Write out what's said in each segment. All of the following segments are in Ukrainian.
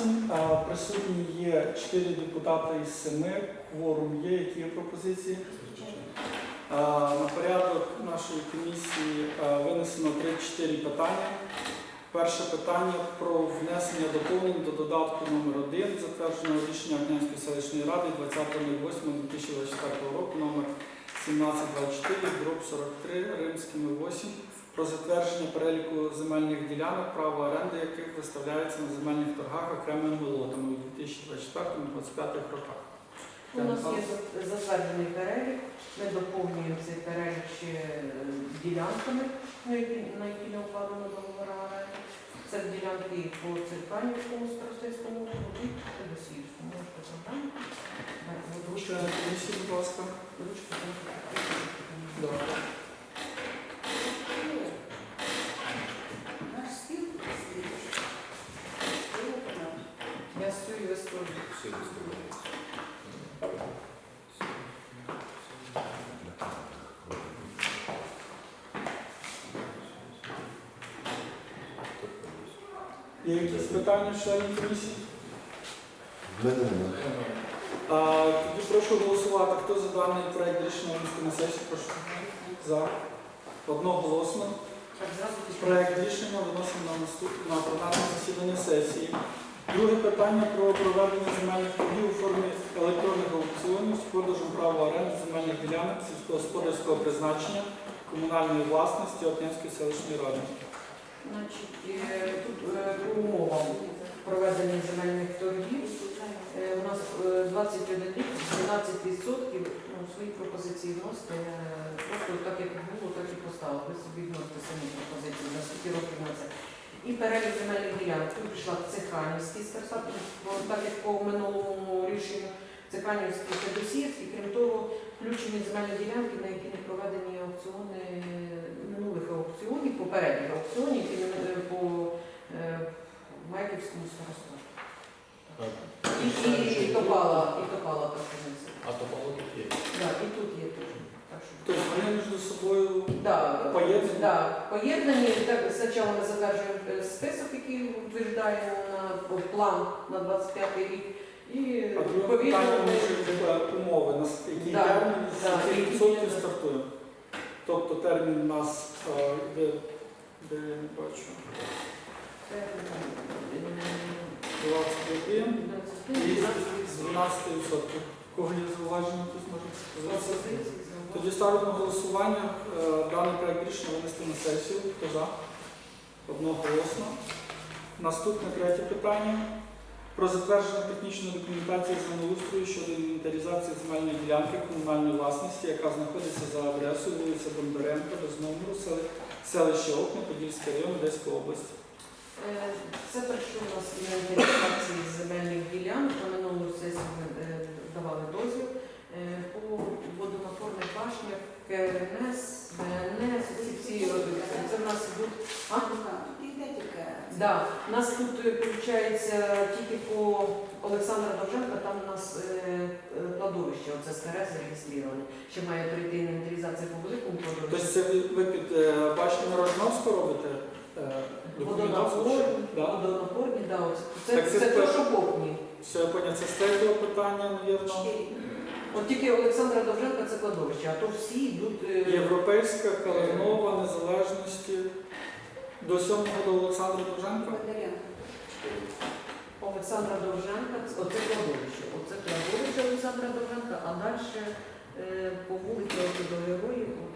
13. А, Присутні є 4 депутати із 7. Кворум є. Які є пропозиції? На порядок нашої комісії винесено 3-4 питання. Перше питання про внесення доповнень до додатку номер 1 затвердженого рішення Огнянської селищної ради 20.08.2024 року номер 1724 дроб 43 римськими 8 про затвердження переліку земельних ділянок, право оренди яких виставляється на земельних торгах окремими лотами у 2024-2025 роках. У нас є затверджений перелік. Ми доповнюємо цей перелік ще е, ділянками, на які, не укладено договора оренди. Це ділянки по Церканівському старостинському і там. Ручка, будь ласка. ручка. Да. Наш стіл стоїть. Я стою в історії. Є якісь питання членів комісії? В мене немає. А, Тоді прошу голосувати. Хто за даний проект рішення винести на сесію? Прошу. За. Одноголосно. Проект рішення виносимо на наступне на пленарне засідання сесії. Друге питання про проведення земельних торгів у формі електронних аукціонів з продажем права оренди земельних ділянок сільськогосподарського призначення комунальної власності Отнянської селищної ради. Значить, е, тут е, по умовам проведення земельних торгів е, у нас е, 21 рік, 12% ну, свої пропозиції вносите. е, Просто так як було, так і поставили. Ви собі вносите самі пропозиції на скільки років на це. І перелік земельних ділянок. Тут прийшла Цеханівський старстат, так як по минулому рішенню Цеханівський Федосіївський, крім того, включені земельні ділянки, на які не проведені аукціони минулих аукціонів, попередніх аукціонів, які е, по е, Майківському старосту. І, і, і топала, і топала так позиція. А то мало тут є. Да, і тут є теж. Тобто вони між собою Да, Поєднані? Да, поєднані. Так, спочатку ми затверджуємо е, список, який утверждаємо на план на 25 рік. І а друге відповідно питання може умови, на с- який Да, да, відсотків. Тобто термін у нас е, йде, де я не бачу, е, 21 і 12 з 12%. Кого є зауваження, хтось може сказати? Тоді ставлю на голосування е, даний проект рішення винести на сесію. Хто за? Одноголосно. Наступне третє питання. Про затвердження технічної документації землеустрою щодо інвентаризації земельної ділянки комунальної власності, яка знаходиться за адресою вулиця Бондаренка, без номеру, селище Окна, Подільський район, Одеська область. Е, Це прийшло у нас інвентаризації земельних ділянок. На минулому сесії ми е, давали дозвіл Е, по водонапорних башнях, КРНС, БНС, ці всі е, це в нас йдуть. А? Тут йде тільки. Да, у нас тут виходить тільки по Олександра Довженка, там у нас е, е, кладовище, оце старе зареєстроване. Ще має прийти інвентаризація по великому Тобто це ви під е, башню Рожновську робите? Водонапорні, Да? Це, Так це це, то, що попні. Все, я поняв, це з питання, навірно. От тільки Олександра Довженка це кладовище, а то всі йдуть. Європейська, Калинова. До сьомого до Олександра Довженка. Олександра Довженка, оце кладовище. Оце кладовище Олександра Довженка, а далі е, по вулиці до героїв, от,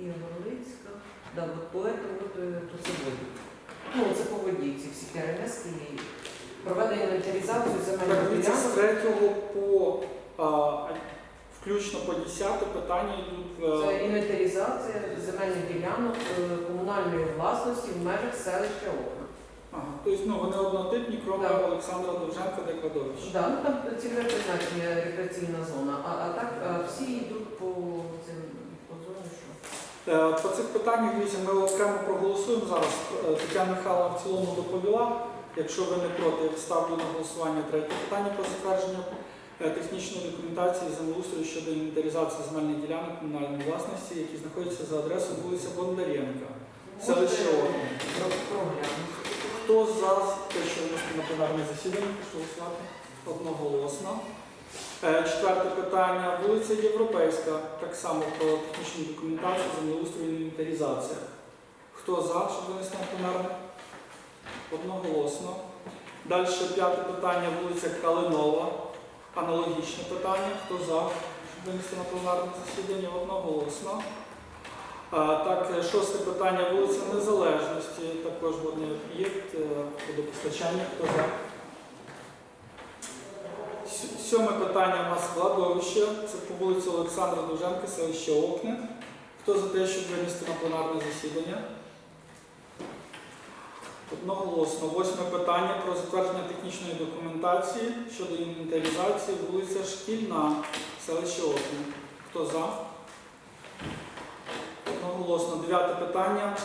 і Горлицька, да, от по этому, от, е, то це воді. Ну, це по воді, ці всі КРНС і проведення інвентаризацію Так, земельних з ділянок. третього по а, включно по десяте питання йдуть Це е, інвентаризація земельних ділянок е, комунальної власності в межах селища Окна. ага, тобто ну, вони однотипні, крім Так. Олександра Довженка, де кладовище. Да, ну там цільове призначення рекреаційна зона, а, а так а всі йдуть по цим по зоні, що. Е, По цих питаннях дивіться, ми окремо проголосуємо зараз. Е, Тетяна Михайловна в цілому доповіла. Якщо ви не проти, я ставлю на голосування третє питання про затвердження е, технічної документації землеустрою щодо інвентаризації земельних ділянок комунальної власності, які знаходяться за адресою вулиця Бондаренка. Селище Окна. Хто за те, що винести на пленарне засідання, прошу голосувати одноголосно. Е, Четверте питання. Вулиця Європейська, так само про технічну документацію, землеустрою і інвентаризація. Хто за, щоб винести на пленарне? Одноголосно. Далі п'яте питання, вулиця Калинова. Аналогічне питання. Хто за, винести на пленарне засідання? Одноголосно. Так, е, шосте питання, вулиця Незалежності, також водний об'єкт, е, водопостачання. Хто за? Сьоме питання у нас складовище. Це по вулиці Олександра Довженка, селище Окне. Хто за те, щоб винести на пленарне засідання? Одноголосно. Восьме питання про затвердження технічної документації щодо інвентаризації вулиця Шкільна, селище Окне. Хто за? Одноголосно. Дев'яте питання.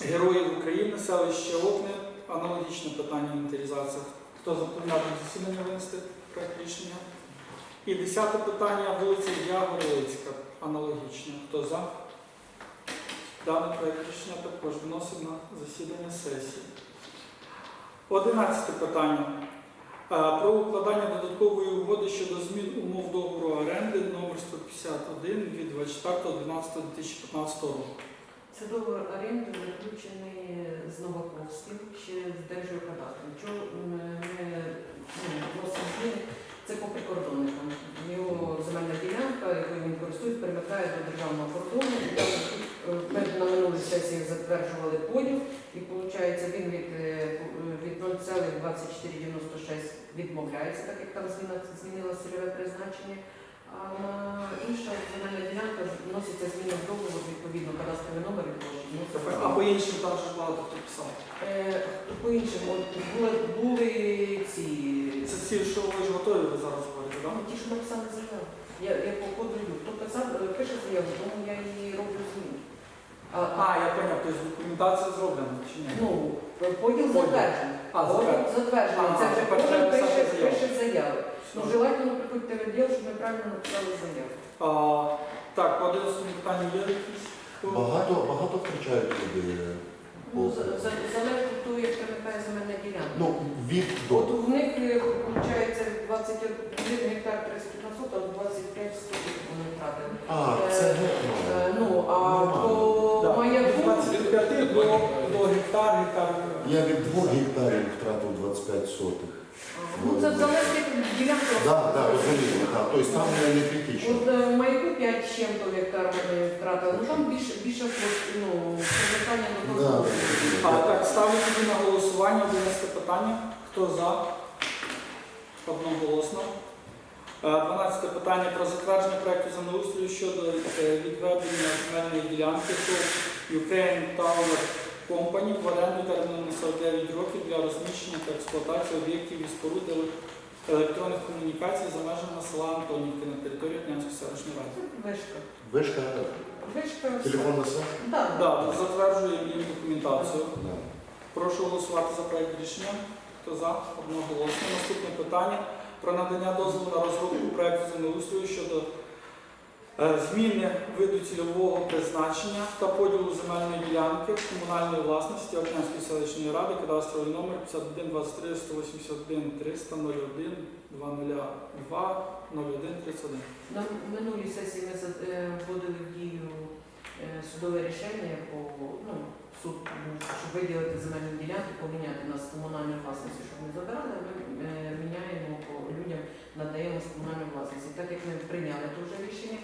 Героїв України, селище Окне. Аналогічне питання інвентаризація. Хто за пленарне засідання винести проект рішення? І десяте питання вулиця Ягорлицька. Аналогічно. Хто за? Даний проект рішення також виносить на засідання сесії. Одинадцяте питання. Е, Про укладання додаткової угоди щодо змін умов договору оренди номер 151 від 24.12.2015 року. Це договор оренди заключений з Новаковським, ще з Держгеокадастром. Чого м, ми ну, вносимо зміни? Це по прикордонникам. Його земельна ділянка, якою він користується, перемикає до державного кордону. І там, е, Ми на минулій сесії затверджували поділ, і виходить, він від, е, від 0,2496 відмовляється, так як там зміна, змінилося цільове призначення. А інша земельна ділянка вноситься зміни в договор, відповідно, кадастровий номер і вноситься. А по іншим там ж багато хто писав. Е, По-іншому, от були, були ці. Це ці, що ви ж готові ви зараз говорите, так? Ті, що написали заяву. Я, я по коду йду. Хто писав, е, пише заяву, тому я її роблю. А, А, я поняв, тобто документація зроблена чи ні? ну, поділ затверджений. А, Поділ затверджений. затверджений. Це вже тепер кожен треба пише, писати заяву. пише заяви. Ну, Все. желательно приходьте в відділ, щоб ми правильно написали заяву. А, так, по 11 питанню є якісь? Багато, багато втрачають люди. Ну, за- за- залежить від того, як перемикає земельна ділянка. Ну, від От до. у них виходить 21 гектар 31 соток, 25 соток вони втратили. А, це геть Е, Ну, а по 25 до, до гектар, гектар. Я від двох гектарів втратив 25 сотих. ну, це залежить від ділянки. Так, так. Тобто там не критично. От е, в маяку 5 з чим-то гектар вони втратили. Ну там більше, більше ну, привертання до Да, того. А так, ставлю тоді на голосування, винести питання. Хто за? Одноголосно. Е, 12 питання про затвердження проекту землеустрою щодо е, відведення земельної ділянки Ukraine Tower Company в оренду терміном на 49 років для розміщення та експлуатації об'єктів і споруд еле- електронних комунікацій за межами села Антонівки на території Князької селищної ради. Вишка. Вишка, Вишка. телефон на сайт? Да, Да, затверджуємо їм документацію. Да. Прошу голосувати за проект рішення. Хто за? Одноголосно. Наступне питання про надання дозволу на розробку проекту землеустрою щодо зміни виду цільового призначення та поділу земельної ділянки комунальної власності Окнянської селищної ради, кадастровий номер 51 23 181 300 01 202 01 31. На минулій сесії ми е, вводили в дію е, судове рішення по ну, суд, щоб виділити земельну ділянку, поміняти нас з комунальної власності, щоб не забирали, ми е, міняємо по людям, надаємо з комунальної власності. Так як ми прийняли це вже рішення,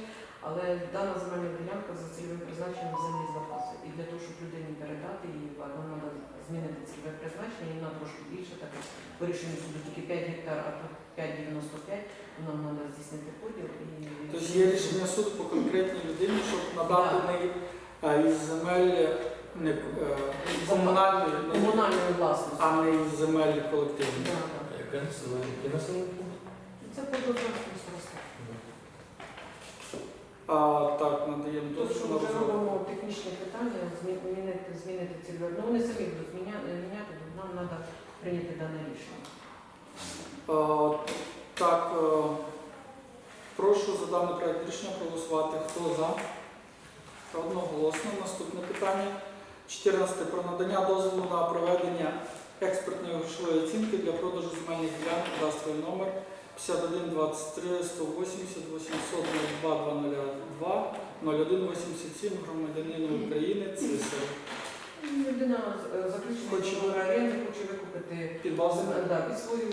але дана земельна ділянка за цільовим призначенням землі запасу. І для того, щоб людині передати її, нам треба змінити цільове призначення, і на трошки більше, так по рішенню суду тільки 5 гектар, а тут 5,95, нам треба здійснити поділ. І... Тобто є рішення суду по конкретній людині, щоб надати Да. неї е, із земель не, е, комунальної, комунальної власності. а не із земель колективної. Да, да. Яке населення? Це подобається. А так, надаємо дозвіл що на вже розробку. робимо технічне питання, змі- змінити, змінити цільове. Ну вони самі будуть міня- міняти, нам треба прийняти дане рішення. А, Так, е, прошу за даний проект рішення проголосувати. Хто за? Одноголосно. Наступне питання. 14. Про надання дозволу на проведення експертної грошової оцінки для продажу земельних ділянок кадастровий номер 51 23 180 800 02 202 0187 громадянину України Цисар. Людина е, Хоче. договір оренди, хоче викупити Під базу да, під свою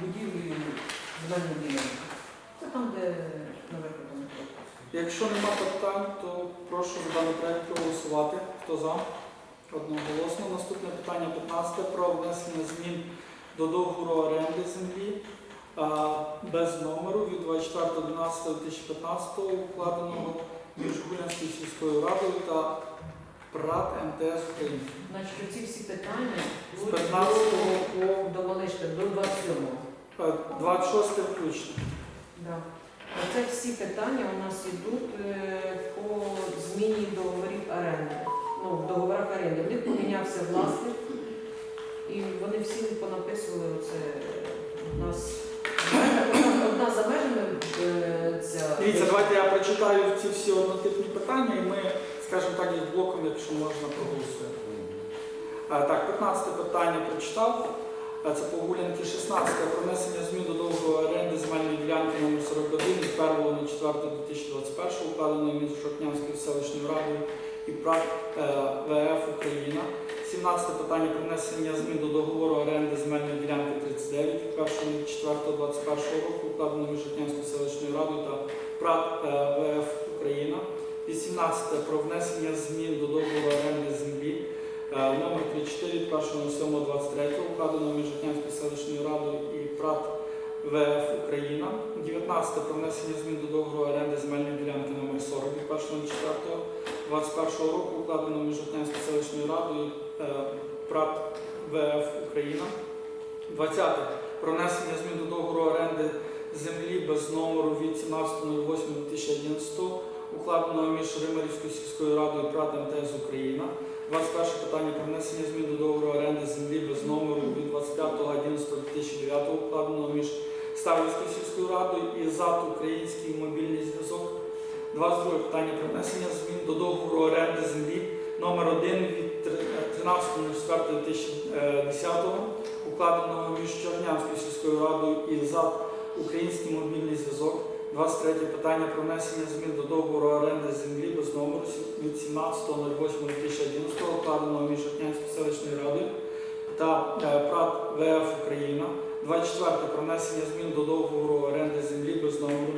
будівлю земельну ділянку. Це там, де наверху там. Якщо нема питань, то прошу за даний проект проголосувати. Хто за? Одноголосно. Наступне питання 15 про внесення змін до договору оренди землі без номеру від 24.12.2015 укладеного між Гулянською сільською радою та ПРАТ МТС України. Значить, ці всі питання З 15 по до Малишка, до 27-го. е, 26 включно. Да. Оце всі питання у нас йдуть е, по зміні договорів оренди. Ну, в договорах оренди. В них помінявся власник, і вони всі понаписували оце у нас. Одна, за межами е, ця. Дивіться, давайте я прочитаю ці всі однотипні питання і ми, скажімо так, їх блоком, якщо можна, проголосуємо. Е, Так, 15 питання прочитав. Е, Це по Гулянки 16 про внесення змін до договору оренди земельної ділянки номер 41 від 1.04.2021 укладеної між Шокнянською селищною радою і ПРАК е, ВФ Україна. 17 питання про внесення змін до договору оренди земельної ділянки 39 від 1.04.2021 року укладеної між Шокнянською селищною радою та ПРАК е, ВФ Україна. 18 про внесення змін до договору оренди землі Е, Номер 34 від 1.07.23 укладено між Житнянською селищною радою і ПРАТ ВФ Україна. 19 про внесення змін до договору оренди земельної ділянки номер 40 від 1.04.21 року укладено між Житнянською селищною радою е, ПРАТ ВФ Україна. 20 про внесення змін до договору оренди землі без номеру від 17.08.2011 укладеного між Римарівською сільською радою ПРАТ МТС Україна. 21 питання про внесення змін до договору оренди землі без номеру від 25.11.2009 укладеного між Ставівською сільською радою і ЗАТ Український мобільний зв'язок. 22 питання про внесення змін до договору оренди землі номер 1 від 13.04.2010 укладеного між Чернянською сільською радою і ЗАТ Український мобільний зв'язок. 23 питання про внесення змін до договору оренди землі без номеру від 17.08.2011 укладеного між Житнянською селищною радою та е, ПРАТ ВФ Україна. 24 про внесення змін до договору оренди землі без номеру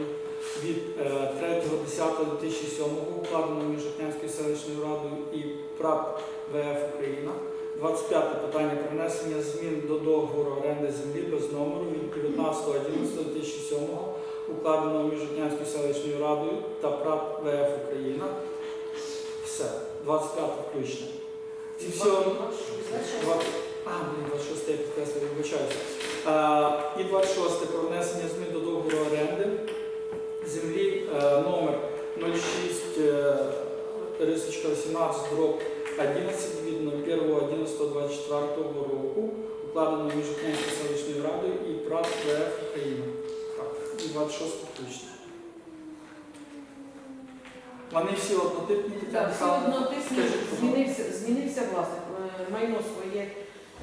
від е, 3.10.2007 укладеного між Житнянською селищною радою і ПРАТ ВФ Україна. 25 питання про внесення змін до договору оренди землі без номеру від 19.11.2007 укладеного між Житнянською селищною радою та ПРАТ ВФ Україна. Все, 25 включно. Ці всі Два- А, 26 я підкреслив, вибачаюся. Е, І 26 про внесення змін до договору оренди землі е, номер 06 е, рисочка 18 дроб 11 від 01.11.24 року, укладено між Житнянською селищною радою і ПРАТ ВФ Україна. І 26 включно. Вони всі однотипні, Так, все Михайлівна? одно тисні, Скажіть, будь ласка. змінився, змінився власник. Е, Майно своє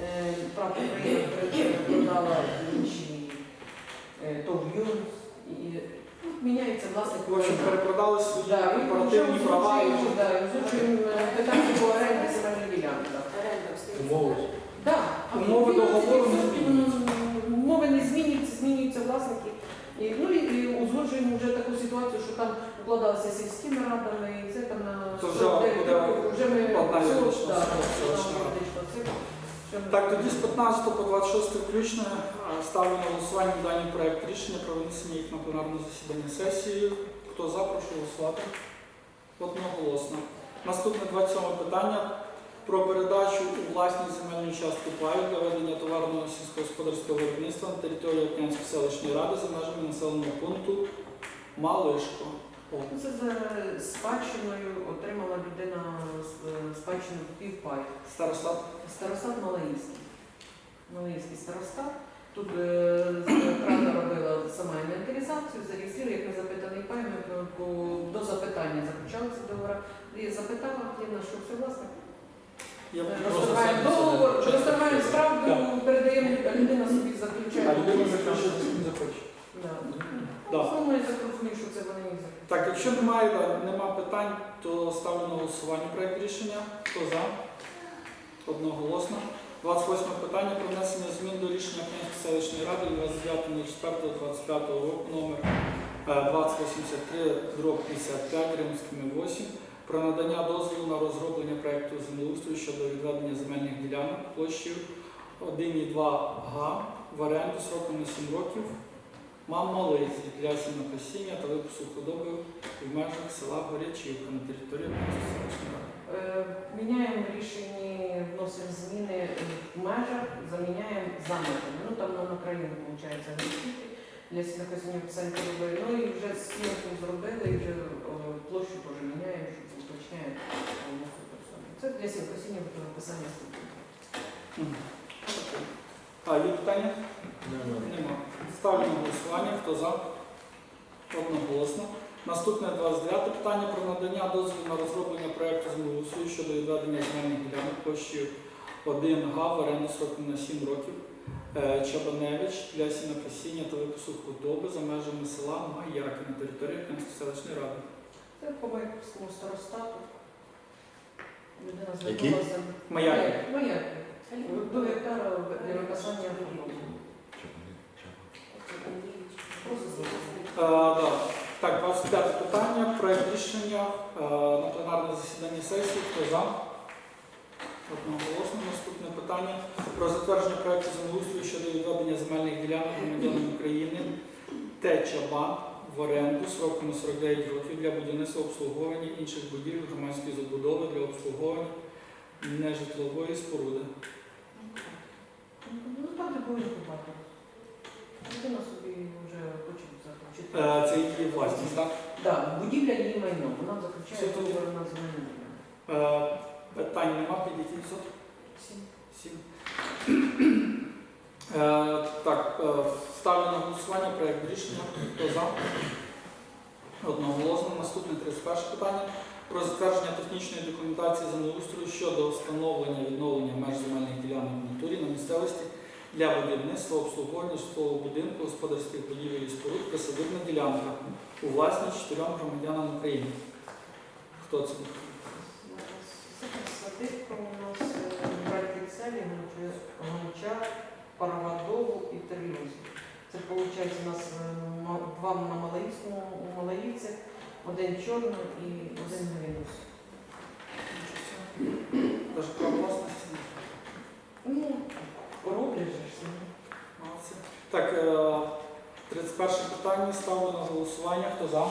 е, прав України продала інший е, ТОВ «Юн». І ну, міняється власник. В общем, перепродали свої Да, і корпоративні права. і да, озвучуємо е, питання по оренді земельної ділянки. Умови. Да, Умови договору не змінюються. Умови не змінюються, змінюються власники. І, ну і, і узгоджуємо вже таку ситуацію, що там укладалися сільськими радами, і це там на То вже 49 буде років, вже ми одна все, юридична Так, тоді з 15 по 26 включно а, ставлю на голосування даний проект рішення про винесення їх на пленарне засідання сесії. Хто за, прошу голосувати. Одноголосно. Наступне 27 питання про передачу у власність земельної частки паю для ведення товарного сільськогосподарського виробництва на території Окнянської селищної ради за межами населеного пункту Малишко. Ну, Це за спадщиною отримала людина з- спадщину півпай. Старостат. Старостат Малаївський. Малаївський старостат. Тут е, Рада робила сама інвентаризацію, зареєструє, як незапитаний пай, ми по- до запитання заключали ці договори. І запитала Єна, що все власне. Я Е, Розриваємо договор, розриваємо справу людина закінчить, не захоче. Да. Ну, саме я так розумію, що це вони їх. Так, якщо немає, да, нема питань, то ставлю на голосування проект рішення. Хто за? Одноголосно. 28 питання про внесення змін до рішення Київської селищної ради 29.04.25 року номер е, 2083 дроб 55 римськими 8 про надання дозволу на розроблення проекту землеустрою щодо відведення земельних ділянок площею 1,2 га в оренду сроком на 7 років мам мализі для сінокосіння та випуску худоби в межах села Горячівка на території селищної ради. Е, Міняємо в рішенні, вносимо зміни в межах, заміняємо заметами. Ну там на країну, виходить, гречити для сінокосіння писання робили. Ну і вже з сіноком зробили, і вже о, площу теж міняємо, щоб уточняємо повністю персону. Це для сінокосіння буде написання статуту. А, є питання? Нема. Ставлю на голосування. Хто за? Одноголосно. Наступне 29 питання про надання дозволу на розроблення проекту землеустрою щодо відведення земельних ділянок площею 1 га в оренду сроком на 7 років. Е, Чабаневич для сінокосіння та випуску худоби за межами села Маяки на території Київської селищної ради. Це по Майківському старостату. Людина звернулася. Маяки. Маяки. До гектара для випасання худоби. Е. Так, 25 питання. Проект рішення е, на пленарне засідання сесії. Хто за? Одноголосно. Наступне питання про затвердження проекту землеустрою щодо відведення земельних ділянок громадянам України Течаба в оренду сроком на 49 років для будівництва обслуговування інших будівель громадської забудови для обслуговування нежитлової споруди. Ну, там де були багато. Людина собі вже хоче заключити. Е, Це її власність, так? Так, будівля її майно. Вона заключає Все тут. договір на земельну ділянку. Е, Питань нема, підійти сот. Всі. Сім. Е, так, е, ставлю на голосування проект рішення. Хто за? Одноголосно. Наступне 31 питання. Про затвердження технічної документації землеустрою щодо встановлення відновлення меж земельних ділянок в натурі на місцевості для будівництва, обслуговування житлового будинку, господарських будівель і споруд, присадибна ділянка у власність чотирьом громадянам України. Хто це? Садибка у нас е, братки Целі, Гончар, Парвадову і Терлюзі. Це виходить у нас е, два на Малаївці, один чорний і один Гринус. Даже право власності. Ну, роблять же ж. Молодці. Так, е, 31 питання ставлю на голосування. Хто за?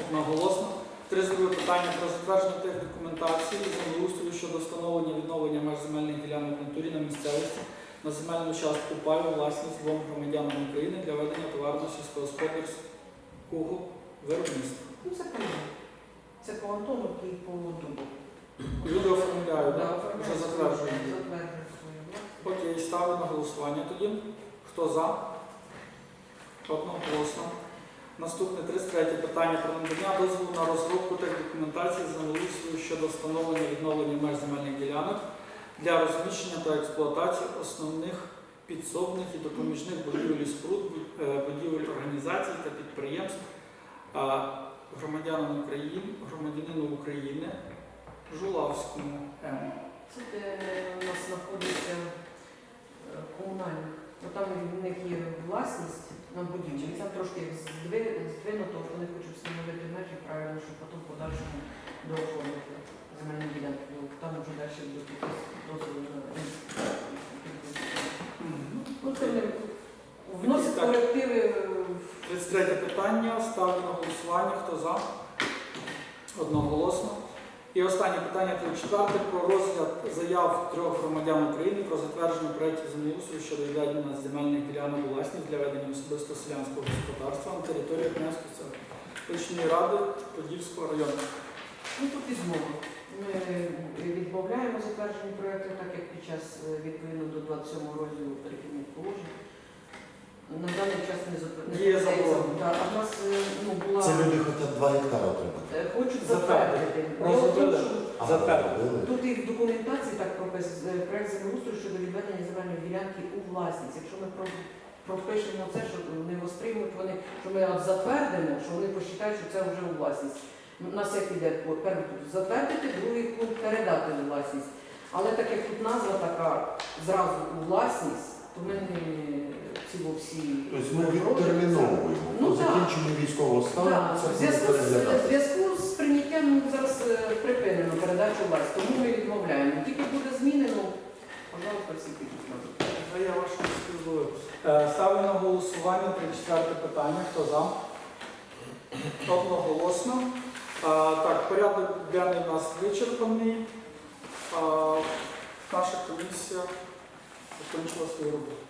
Одноголосно. 32 питання про затвердження тих документацій землеустрою щодо встановлення відновлення меж земельних ділянок в натурі на місцевості на земельну частку паю власність двом громадянам України для ведення товарного сільськогосподарського виробництва. Ну, це понятно. Це по Антоновці і по Дубу. Люди оформляють, так? Вже затверджують. Окей, ставлю на голосування тоді. Хто за? Одноголосно. Наступне 33 питання про надання дозволу на розробку та документації землеустрою щодо встановлення відновлення меж земельних ділянок для розміщення та експлуатації основних підсобних і допоміжних будівель і споруд, е, будівель організацій та підприємств громадянам України, громадянину України Жулавському М. Де у нас знаходиться комунальне. Бо там в них є власність на будівлі. Там трошки здви- здвинуто, вони хочуть встановити межі правильно, щоб потім подальшому дооформити земельні ділянки. Ну, Там вже далі будуть якісь дозволи на. Ну, це не вносить корективи в 33 питання. Ставлю на голосування. Хто за? Одноголосно. І останнє питання 34 про розгляд заяв трьох громадян України про затвердження проєктів землеустрою щодо відведення земельних ділянок власність для ведення особисто селянського господарства на території Князької селищної ради Подільського району. Ну, тут відмова. Ми відмовляємо затверджені проєкти, так як під час е, відповідно до 27 розділу перехідних положень. На даний час не затверджено. Є заборона. Так, а в нас е, ну, була... Це люди хочуть 2 гектара отримати. Е, Хочуть Затвердити. затвердити. Розробили? А? Тут і в документації так прописано проект землеустрою щодо відведення земельної ділянки у власність. Якщо ми про- пропишемо це, що не восприймуть вони, що ми от затвердимо, що вони посчитають, що це вже у власність. У нас як іде по- перший пункт затвердити, другий пункт передати у власність. Але так як тут назва така зразу у власність, то ми не во всі. Тобто ми відтерміновуємо. Ну, По закінченню військового стану Так, це в зв'язку з, в зв'язку з прийняттям ну, зараз е, припинено передачу власті, тому ми відмовляємо. Тільки буде змінено, пожалуйста, всі підуть. Я вашому співзвою. Е, Ставлю на голосування 34 питання. Хто за? Одноголосно. А, Так, порядок денний у нас вичерпаний. А, Наша комісія закінчила свою роботу.